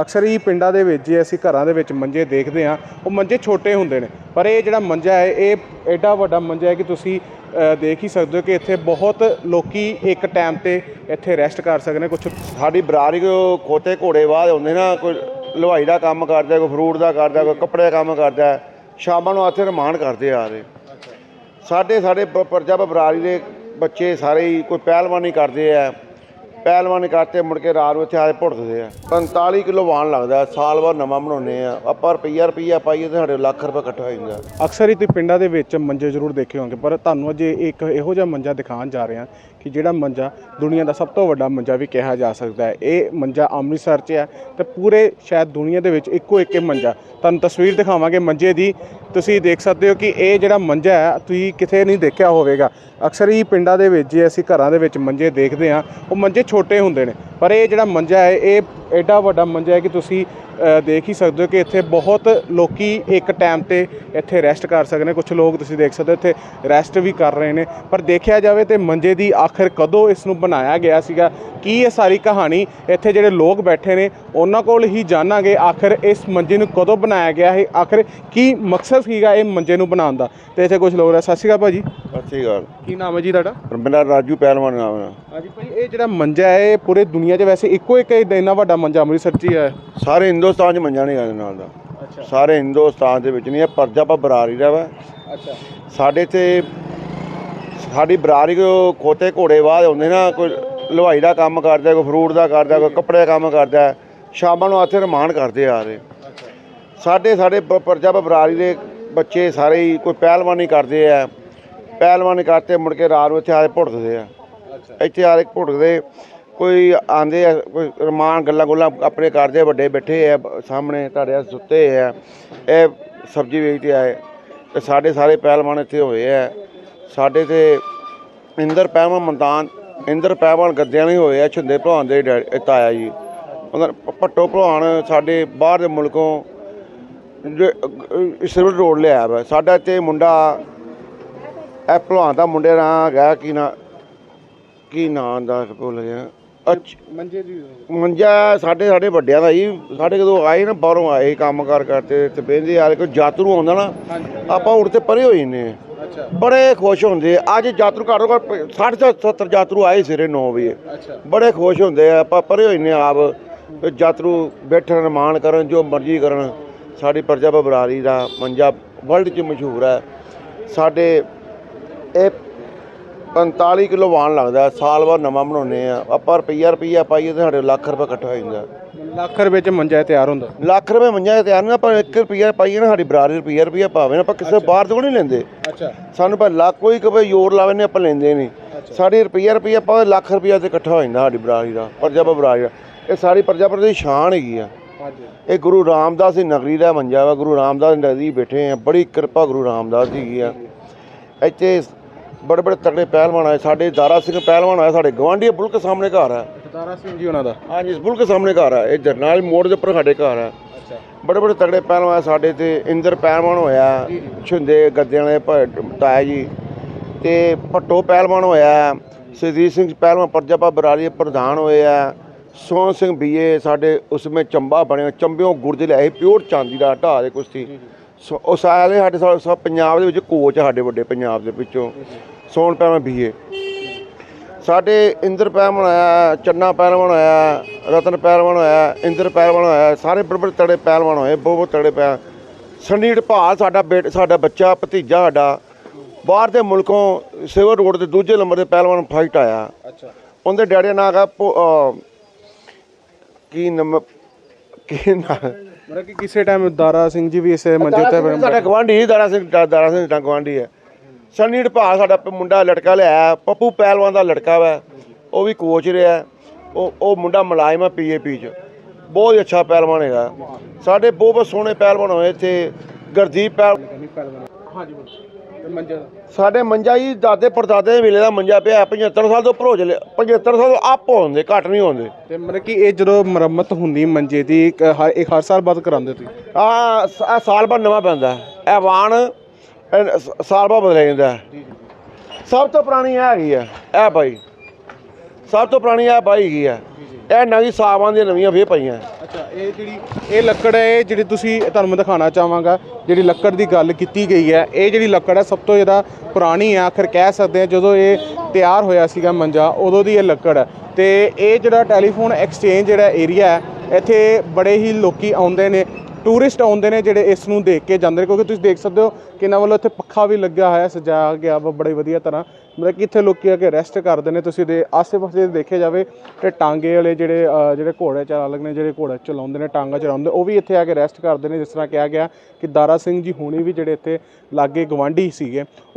ਅਕਸਰ ਹੀ ਪਿੰਡਾਂ ਦੇ ਵਿੱਚ ਜੇ ਅਸੀਂ ਘਰਾਂ ਦੇ ਵਿੱਚ ਮੰਜੇ ਦੇਖਦੇ ਹਾਂ, ਉਹ ਮੰਜੇ ਛੋਟੇ ਹੁੰਦੇ ਨੇ। ਪਰ ਇਹ ਜਿਹੜਾ ਮੰਜਾ ਹੈ, ਇਹ ਐਡਾ ਵੱਡਾ ਮੰਜਾ ਹੈ ਕਿ ਤੁਸੀਂ ਦੇਖ ਹੀ ਸਕਦੇ ਹੋ ਕਿ ਇੱਥੇ ਬਹੁਤ ਲੋਕੀ ਇੱਕ ਟਾਈਮ ਤੇ ਇੱਥੇ ਰੈਸਟ ਕਰ ਸਕਦੇ ਨੇ। ਕੁਝ ਸਾਡੀ ਬਰਾਰੀ ਕੋ ਖੋਤੇ ਘੋੜੇ ਵਾਹ ਹੁੰਦੇ ਨਾ, ਕੋਈ ਲਵਾਈ ਦਾ ਕੰਮ ਕਰਦਾ ਕੋਈ ਫਰੂਟ ਦਾ ਕਰਦਾ ਕੋਈ ਕੱਪੜੇ ਦਾ ਕੰਮ ਕਰਦਾ ਸ਼ਾਮਾਂ ਨੂੰ ਇੱਥੇ ਰਮਾਨ ਕਰਦੇ ਆ ਰਹੇ। ਸਾਡੇ ਸਾਡੇ ਪ੍ਰਜਾ ਬਰਾਰੀ ਦੇ ਬੱਚੇ ਸਾਰੇ ਹੀ ਕੋਈ ਪਹਿਲਵਾਨੀ ਕਰਦੇ ਆ। ਪਹਿਲਵਾਨ ਕਰਤੇ ਮੁੜ ਕੇ ਰਾਤ ਨੂੰ ਇੱਥੇ ਆ ਕੇ ਭੁੜਕਦੇ ਆ। 45 ਕਿਲੋ ਵਾਣ ਲੱਗਦਾ ਸਾਲ ਬਾਅਦ ਨਵਾਂ ਬਣਾਉਂਦੇ ਆ। ਆਪਾਂ ਰੁਪਈਆ ਰੁਪਈਆ ਪਾਈਏ ਤੇ ਸਾਡੇ ਲੱਖ ਰੁਪਏ ਇਕੱਠਾ ਹੋ ਜਾਂਦਾ ਅਕਸਰ ਹੀ ਤੁਸੀਂ ਪਿੰਡਾਂ ਦੇ ਵਿੱਚ ਮੰਜੇ ਜ਼ਰੂਰ ਦੇਖੇ ਹੋਣਗੇ, ਪਰ ਤੁਹਾਨੂੰ ਅੱਜ ਇੱਕ ਇਹੋ ਜਿਹਾ ਮੰਜਾ ਦਿਖਾਉਣ ਜਾ ਰਹੇ ਹਾਂ ਕਿ ਜਿਹੜਾ ਮੰਜਾ ਦੁਨੀਆ ਦਾ ਸਭ ਤੋਂ ਵੱਡਾ ਮੰਜਾ ਵੀ ਕਿਹਾ ਜਾ ਸਕਦਾ ਹੈ। ਇਹ ਮੰਜਾ ਅੰਮ੍ਰਿਤਸਰ 'ਚ ਹੈ ਤੇ ਪੂਰੇ ਸ਼ਾਇਦ ਦੁਨੀਆ ਦੇ ਵਿੱਚ ਇੱਕੋ ਇੱਕ ਮੰਜਾ। ਤੁਹਾਨੂੰ ਤਸਵੀਰ ਦਿਖਾਵਾਂਗੇ ਮੰਜੇ ਦੀ। ਤੁਸੀਂ ਦੇਖ ਸਕਦੇ ਹੋ ਕਿ ਇਹ ਜਿਹੜਾ ਮੰਜਾ ਹੈ, ਤੁਸੀਂ ਕਿਤੇ ਨਹੀਂ ਦੇਖਿਆ ਹੋਵੇਗਾ। ਅਕਸਰ ਹੀ ਪਿੰਡਾਂ ਦੇ ਵਿੱਚ ਜੇ ਅਸੀਂ ਘਰਾਂ ਦੇ ਵਿੱਚ ਮੰਜੇ ਦੇਖਦੇ ਹਾਂ, ਉਹ ਮੰਜੇ ਛੋਟੇ ਹੁੰਦੇ ਨੇ। ਪਰ ਇਹ ਜਿਹੜਾ ਮੰਜਾ ਹੈ ਇਹ ਐਡਾ ਵੱਡਾ ਮੰਜਾ ਹੈ ਕਿ ਤੁਸੀਂ ਦੇਖ ਹੀ ਸਕਦੇ ਹੋ ਕਿ ਇੱਥੇ ਬਹੁਤ ਲੋਕੀ ਇੱਕ ਟਾਈਮ ਤੇ ਇੱਥੇ ਰੈਸਟ ਕਰ ਸਕਦੇ ਨੇ। ਕੁਝ ਲੋਕ ਤੁਸੀਂ ਦੇਖ ਸਕਦੇ ਹੋ ਇੱਥੇ ਰੈਸਟ ਵੀ ਕਰ ਰਹੇ ਨੇ। ਪਰ ਦੇਖਿਆ ਜਾਵੇ ਤੇ ਮੰਜੇ ਦੀ ਆਖਰ ਕਦੋਂ ਇਸ ਨੂੰ ਬਣਾਇਆ ਗਿਆ ਸੀਗਾ? ਕੀ ਇਹ ਸਾਰੀ ਕਹਾਣੀ ਇੱਥੇ ਜਿਹੜੇ ਲੋਕ ਬੈਠੇ ਨੇ ਉਹਨਾਂ ਕੋਲ ਹੀ ਜਾਣਾਂਗੇ। ਆਖਰ ਇਸ ਮੰਜੇ ਨੂੰ ਕਦੋਂ ਬਣਾਇਆ ਗਿਆ ਹੈ? ਆਖਰ ਕੀ ਮਕਸਦ ਸੀਗਾ ਇਹ ਮੰਜੇ ਨੂੰ ਬਣਾਉਣ ਦਾ? ਤੇ ਇੱਥੇ ਕੁਝ ਲੋਕ ਨੇ। ਸਤਿ ਸ਼੍ਰੀ ਅਕਾਲ ਭਾਜੀ। ਸਤਿ ਸ਼੍ਰੀ ਅਕਾਲ। ਕੀ ਨਾਮ ਹੈ ਜੀ ਤੁਹਾਡਾ? ਮੇਰਾ ਰਾਜੂ ਪਹਿਲਵਾਨ ਨਾਮ ਹੈ। ਹਾਂਜੀ ਭਾਈ ਇਹ ਜਿਹੜਾ ਮੰਜਾ ਹੈ ਇਹ ਪੂਰੇ ਦੁਨੀਆ 'ਚ ਵੈਸੇ ਇੱਕੋ ਇੱਕ ਇੰਨਾ ਵੱਡਾ ਮੰਜਾ ਅੰਮ੍ਰਿਤਸਰ 'ਚ ਹੀ ਹੈ? ਸਾਰੇ ਹਿੰਦੁਸਤਾਨ 'ਚ ਮੰਜਾ ਨਹੀਂ ਇਹਦੇ ਨਾਲ ਦਾ। ਅੱਛਾ। ਸਾਰੇ ਹਿੰਦੁਸਤਾਨ ਦੇ ਵਿੱਚ ਨਹੀਂ ਇਹ ਪਰਜਾ ਪਾ ਬਰਾਰੀ ਦਾ ਵਾ। ਅੱਛਾ। ਸਾਡੇ ਤੇ ਸਾਡੀ ਬਰਾਰੀ ਕੋ ਖੋਤੇ ਘੋੜੇ ਵਾਹ ਹੁੰਦੇ ਨਾ ਕੋਈ ਲਵਾਈ ਦਾ ਕੰਮ ਕਰਦਾ ਕੋਈ ਫਰੂਟ ਦਾ ਕਰਦਾ ਕੋਈ ਕੱਪੜੇ ਦਾ ਕੰਮ ਕਰਦਾ ਸ਼ਾਮਾਂ ਨੂੰ ਇੱਥੇ ਰਮਾਨ ਕਰਦੇ ਆ ਰਹੇ। ਸਾਡੇ ਸਾਡੇ ਪਰਜਾ ਪਾ ਬਰਾਰੀ ਦੇ ਬੱਚੇ ਸਾਰੇ ਹੀ ਕੋਈ ਪਹਿਲਵਾਨੀ ਕਰਦੇ ਆ ਪਹਿਲਵਾਨੀ ਕਰਤੇ ਮੁੜ ਕੇ ਰਾਤ ਨੂੰ ਇੱਥੇ ਆ ਕੇ ਭੁੜਕਦੇ ਆ। ਇੱਥੇ ਆ ਕੇ ਭੁੜਕਦੇ। ਕੋਈ ਆਂਦੇ ਆ ਕੋਈ ਰਮਾਨ ਗੱਲਾਂ ਗੁੱਲਾਂ ਆਪਣੇ ਕਰਦੇ ਆ, ਵੱਡੇ ਬੈਠੇ ਆ ਸਾਹਮਣੇ ਤੁਹਾਡੇ ਆ ਸੁੱਤੇ ਆ ਇਹ ਸਬਜ਼ੀ ਵੇਚਦੇ ਆਏ ਤੇ ਸਾਡੇ ਸਾਰੇ ਪਹਿਲਵਾਨ ਇੱਥੇ ਹੋਏ ਆ। ਸਾਡੇ ਤੇ ਇੰਦਰ ਪਹਿਲਵਾਨ ਮੰਤਾਨ ਇੰਦਰ ਪਹਿਲਵਾਨ ਗੱਦਿਆਂ ਨਹੀਂ ਹੋਏ ਆ ਛਿੰਦੇ ਭਲਵਾਨ ਦੇ ਡੈ- ਤਾਇਆ ਜੀ। ਉਹਨਾਂ ਭੱਟੋ ਭਲਵਾਨ ਸਾਡੇ ਬਾਹਰ ਦੇ ਮੁਲਕੋਂ ਸਿਵਲ ਰੋਡ ਲਿਆ ਵਾ। ਸਾਡਾ ਇੱਥੇ ਮੁੰਡਾ ਇਹ ਭਲਵਾਨ ਦਾ ਮੁੰਡੇ ਦਾ ਨਾਂ ਕੀ ਨਾ ਕੀ ਨਾਂ ਦਾ ਭੁੱਲ ਗਿਆ। ਅੱਛਾ। ਮੰਜੇ ਦੀ ਮੰਜਾ ਸਾਡੇ ਸਾਡੇ ਵੱਡਿਆਂ ਦਾ ਜੀ। ਸਾਡੇ ਜਦੋਂ ਆਏ ਨਾ ਬਾਹਰੋਂ ਆਏ ਕੰਮ ਕਾਰ ਕਰਦੇ ਤੇ ਬਹਿੰਦੇ ਯਾਰ ਕੋਈ ਯਾਤਰੂ ਆਉਂਦਾ ਨਾ ਹਾਂਜੀ। ਆਪਾਂ ਉੜ ਤੇ ਪਰੇ ਹੋ ਜਾਂਦੇ ਹਾਂ ਅੱਛਾ। ਬੜੇ ਖੁਸ਼ ਹੁੰਦੇ ਆ। ਅੱਜ ਯਾਤਰੂ ਘੱਟੋ ਘੱਟ 60 ਤੋਂ 70 ਯਾਤਰੂ ਆਏ ਸਵੇਰੇ 9 ਵਜੇ। ਅੱਛਾ। ਬੜੇ ਖੁਸ਼ ਹੁੰਦੇ ਆ ਆਪਾਂ ਪਰੇ ਹੋ ਜਾਂਦੇ ਹਾਂ ਆਪ। ਤੇ ਯਾਤਰੂ ਬੈਠਣ ਰਮਾਨ ਕਰਨ ਜੋ ਮਰਜ਼ੀ ਕਰਨ। ਸਾਡੀ ਪ੍ਰਜਾ ਬਰਾਰੀ ਦਾ ਮੰਜਾ ਵਰਲਡ 'ਚ ਮਸ਼ਹੂਰ ਹੈ। ਸਾਡੇ ਇਹ 45 ਕਿਲੋ ਵਾਣ ਲੱਗਦਾ ਸਾਲ ਬਾਅਦ ਨਵਾਂ ਬਣਾਉਂਦੇ ਆ। ਆਪਾਂ ਰੁਪਈਆ ਰੁਪਈਆ ਪਾਈਏ ਤੇ ਸਾਡੇ ਲੱਖ ਰੁਪਏ ਇਕੱਠਾ ਹੋ ਜਾਂਦਾ। ਲੱਖ ਰੁਪਏ ਚ ਮੰਜਾ ਤਿਆਰ ਹੁੰਦਾ? ਲੱਖ ਰੁਪਏ ਮੰਜਾ ਤਿਆਰ ਨਹੀਂ ਆਪਾਂ 1 ਰੁਪਈਆ ਪਾਈਏ ਨਾ ਸਾਡੀ ਬਰਾਰੀ ਰੁਪਈਆ ਰੁਪਈਆ ਪਾਵੇ ਨਾ ਆਪਾਂ ਕਿਸੇ ਬਾਹਰ ਤੋਂ ਨਹੀਂ ਲੈਂਦੇ। ਅੱਛਾ। ਸਾਨੂੰ ਪਰ ਲੱਖ ਕੋਈ ਕਵੇ ਜ਼ੋਰ ਲਾਵੇ ਨੇ ਆਪਾਂ ਲੈਂਦੇ ਨਹੀਂ। ਸਾਡੀ ਰੁਪਈਆ ਰੁਪਈਆ ਪਾਵੇ ਲੱਖ ਰੁਪਈਆ ਤੇ ਇਕੱਠਾ ਹੋ ਜਾਂਦਾ ਸਾਡੀ ਬਰਾਰੀ ਦਾ ਪ੍ਰਜਾ ਬਰਾਰੀ ਦਾ। ਇਹ ਸਾਰੀ ਪ੍ਰਜਾ ਦੀ ਸ਼ਾਨ ਹੈਗੀ ਆ। ਹਾਂਜੀ। ਇਹ ਗੁਰੂ ਰਾਮਦਾਸ ਦੀ ਨਗਰੀ ਦਾ ਮੰਜਾ ਵਾ ਗੁਰੂ ਰਾਮਦਾਸ ਦੀ ਨਗਰੀ ਬੈਠੇ ਆ ਬੜੀ ਕਿਰਪਾ ਗੁਰੂ ਰਾਮਦਾਸ ਦੀ ਹੈਗੀ ਆ। ਇੱਥੇ ਬੜੇ ਬੜੇ ਤਗੜੇ ਪਹਿਲਵਾਨ ਆਏ ਸਾਡੇ ਦਾਰਾ ਸਿੰਘ ਪਹਿਲਵਾਨ ਆਇਆ ਸਾਡੇ ਗਵਾਂਢੀ ਬੁਲਕ ਸਾਹਮਣੇ ਘਰ ਆ। ਸਤਾਰਾ ਸਿੰਘ ਜੀ ਉਹਨਾਂ ਦਾ? ਹਾਂਜੀ ਬੁਲਕ ਸਾਹਮਣੇ ਘਰ ਆ। ਇਹ ਜਰਨਲ ਮੋੜ ਦੇ ਉੱਪਰ ਸਾਡੇ ਘਰ ਆ। ਅੱਛਾ। ਬੜੇ ਬੜੇ ਤਗੜੇ ਪਹਿਲਵਾਨ ਸਾਡੇ ਤੇ ਇੰਦਰ ਪਹਿਲਵਾਨ ਹੋਇਆ ਛਿੰਦੇ ਗੱਦਿਆਂ ਵਾਲੇ ਤਾਇਆ ਜੀ ਤੇ ਭੱਟੋ ਪਹਿਲਵਾਨ ਹੋਇਆ ਸੁਰਜੀਤ ਸਿੰਘ ਪਹਿਲਵਾਨ ਪ੍ਰਜਾਪਾ ਬਰਾੜੀ ਦੇ ਪ੍ਰਧਾਨ ਹੋਏ ਆ ਸੋਹਣ ਸਿੰਘ ਬੀਏ ਸਾਡੇ ਉਸਮੇ ਚੰਬਾ ਬਣਿਆ ਚੰਬਿਓਂ ਗੁਰਜ ਲਿਆਏ ਪਿਓਰ ਚਾਂਦੀ ਦਾ ਢਾਹ ਦੇ ਕੁਸ਼ਤੀ। ਸੋ ਉਹ ਸਾਰੇ ਸਾਡੇ ਸਾ- ਸਭ ਪੰਜਾਬ ਦੇ ਵਿੱਚ ਕੋਚ ਆ ਸਾਡੇ ਵੱਡੇ ਪੰਜਾਬ ਦੇ ਵਿੱਚੋਂ। ਸੋਹਣ ਪਹਿਲਵਾਨ ਬੀਏ ਸਾਡੇ ਇੰਦਰ ਪਹਿਲਵਾਨ ਆਇਆ ਚੰਨਾ ਪਹਿਲਵਾਨ ਆਇਆ ਰਤਨ ਪਹਿਲਵਾਨ ਆਇਆ ਇੰਦਰ ਪਹਿਲਵਾਨ ਆਇਆ ਸਾਰੇ ਬੜੇ ਬੜੇ ਤੜੇ ਪਹਿਲਵਾਨ ਹੋਏ ਬਹੁਤ ਬਹੁਤ ਤੜੇ ਪੈ ਸੰਡੀਟ ਭਾਲ ਸਾਡਾ ਬੇਟ ਸਾਡਾ ਬੱਚਾ ਭਤੀਜਾ ਸਾਡਾ। ਬਾਹਰ ਦੇ ਮੁਲਕੋਂ ਸਿਵਰ ਰੋਡ ਦੇ ਦੂਜੇ ਨੰਬਰ ਦੇ ਪਹਿਲਵਾਨ ਫਾਈਟ ਆਇਆ। ਅੱਛਾ। ਉਹਦੇ ਡੈਡੀ ਦਾ ਨਾਂ ਹੈਗਾ ਭੋ- ਅਹ ਕੀ ਨਮ ਕੀ ਨਾਂ? ਮਤਲਬ ਕਿ ਕਿਸੇ ਟਾਈਮ ਦਾਰਾ ਸਿੰਘ ਜੀ ਵੀ ਇਸੇ ਮੰਜੇ ਤੇ ਸਾਡਾ ਗਵਾਂਢੀ ਦਾਰਾ ਸਿੰਘ ਦਾ- ਦਾਰਾ ਸਿੰਘ ਦਾ ਗਵਾਂਢੀ ਹੈ। ਸਨੀ ਢਪਾਲ ਸਾਡਾ ਪ- ਮੁੰਡਾ ਲੜਕਾ ਲਿਆ ਪੱਪੂ ਪਹਿਲਵਾਨ ਦਾ ਲੜਕਾ ਵਾ ਉਹ ਵੀ ਕੋਚ ਰਿਹਾ ਉਹ ਉਹ ਮੁੰਡਾ ਮੁਲਾਜ਼ਮ ਆ ਪੀਏਪੀ ਚ। ਬਹੁਤ ਹੀ ਅੱਛਾ ਪਹਿਲਵਾਨ ਹੈਗਾ। ਸਾਡੇ ਬਹੁਤ ਬਹੁਤ ਸੋਹਣੇ ਪਹਿਲਵਾਨ ਹੋਏ ਇੱਥੇ ਗੁਰਦੀਪ ਪਹਿਲ ਹਾਂਜੀ ਮੰਜਾ? ਸਾਡੇ ਮੰਜਾ ਜੀ ਦਾਦੇ ਪੜਦਾਦੇ ਦੇ ਵੇਲੇ ਦਾ ਮੰਜਾ ਪਿਆ 75 ਸਾਲ ਤੋਂ ਉੱਪਰ ਹੋ ਚਲੇ 75 ਸਾਲ ਤੋਂ ਅਪ ਹੁੰਦੇ ਘੱਟ ਨਹੀਂ ਹੁੰਦੇ ਤੇ ਮਤਲਬ ਕਿ ਇਹ ਜਦੋਂ ਮੁਰੰਮਤ ਹੁੰਦੀ ਮੰਜੇ ਦੀ ਇੱਕ ਹਰ ਇੱਕ ਹਰ ਸਾਲ ਬਾਅਦ ਕਰਾਉਂਦੇ ਤੁਸੀਂ? ਆ ਆ ਸਾਲ ਬਾਅਦ ਨਵਾਂ ਪੈਂਦਾ। ਹੈ। ਇਹ ਵਾਣ ਇਹ ਸ- ਸਾਲ ਬਾਅਦ ਬਦਲਿਆ ਜਾਂਦਾ। ਹੈ। ਸਭ ਤੋਂ ਪੁਰਾਣੀ ਇਹ ਹੈਗੀ ਆ ਇਹ ਬਾਈ। ਸਭ ਤੋਂ ਪੁਰਾਣੀ ਇਹ ਬਾਈ ਹੈਗੀ ਆ। ਇਹ ਨਵੀਂ ਸਾਵਾਂ ਦੀਆਂ ਨਵੀਆਂ ਫੇਰ ਪਈਆਂ। ਅੱਛਾ ਇਹ ਜਿਹੜੀ ਇਹ ਲੱਕੜ ਹੈ, ਇਹ ਜਿਹੜੀ ਤੁਸੀਂ ਤੁਹਾਨੂੰ ਮੈਂ ਦਿਖਾਉਣਾ ਚਾਹਾਂਗਾ, ਜਿਹੜੀ ਲੱਕੜ ਦੀ ਗੱਲ ਕੀਤੀ ਗਈ ਹੈ, ਇਹ ਜਿਹੜੀ ਲੱਕੜ ਹੈ, ਸਭ ਤੋਂ ਜ਼ਿਆਦਾ ਪੁਰਾਣੀ ਹੈ, ਆਖਰ ਕਹਿ ਸਕਦੇ ਹਾਂ ਜਦੋਂ ਇਹ ਤਿਆਰ ਹੋਇਆ ਸੀਗਾ ਮੰਜਾ, ਉਦੋਂ ਦੀ ਇਹ ਲੱਕੜ ਹੈ। ਤੇ ਇਹ ਜਿਹੜਾ ਟੈਲੀਫੋਨ ਐਕਸਚੇਂਜ ਜਿਹੜਾ ਏਰੀਆ ਹੈ ਇੱਥੇ ਬੜੇ ਹੀ ਲੋਕੀ ਆਉਂਦੇ ਨੇ ਟੂਰਿਸਟ ਆਉਂਦੇ ਨੇ ਜਿਹੜੇ ਇਸ ਨੂੰ ਦੇਖ ਕੇ ਜਾਂਦੇ ਨੇ ਕਿਉਂਕਿ ਤੁਸੀਂ ਦੇਖ ਸਕਦੇ ਹੋ ਕਿ ਇਹਨਾਂ ਵੱਲੋਂ ਇੱਥੇ ਪੱਖਾ ਵੀ ਲੱਗਿਆ ਹੋਇਆ ਸਜਾਇਆ ਗਿਆ ਵਾ ਬੜੇ ਵਧੀਆ ਤਰ੍ਹਾਂ। ਮਤਲਬ ਕਿ ਇੱਥੇ ਲੋਕੀ ਆ ਕੇ ਰੈਸਟ ਕਰਦੇ ਨੇ ਤੁਸੀਂ ਦੇ ਆਸੇ-ਪਾਸੇ ਦੇਖਿਆ ਜਾਵੇ ਤੇ ਟਾਂਗੇ ਵਾਲੇ ਜਿਹੜੇ ਅ, ਜਿਹੜੇ ਘੋੜੇ ਚਾਲਕ ਨੇ ਜਿਹੜੇ ਘੋੜਾ ਚਲਾਉਂਦੇ ਨੇ ਟਾਂਗਾ ਚਲਾਉਂਦੇ ਉਹ ਵੀ ਇੱਥੇ ਆ ਕੇ ਰੈਸਟ ਕਰਦੇ ਨੇ ਜਿਸ ਤਰ੍ਹਾਂ ਕਿਹਾ ਗਿਆ ਕਿ ਦਾਰਾ ਸਿੰਘ ਜੀ ਹੋਣੀ ਵੀ ਜਿਹੜੇ ਇੱਥੇ ਲਾਗੇ ਗਵਾਂਢੀ ਸੀਗੇ ਉਹ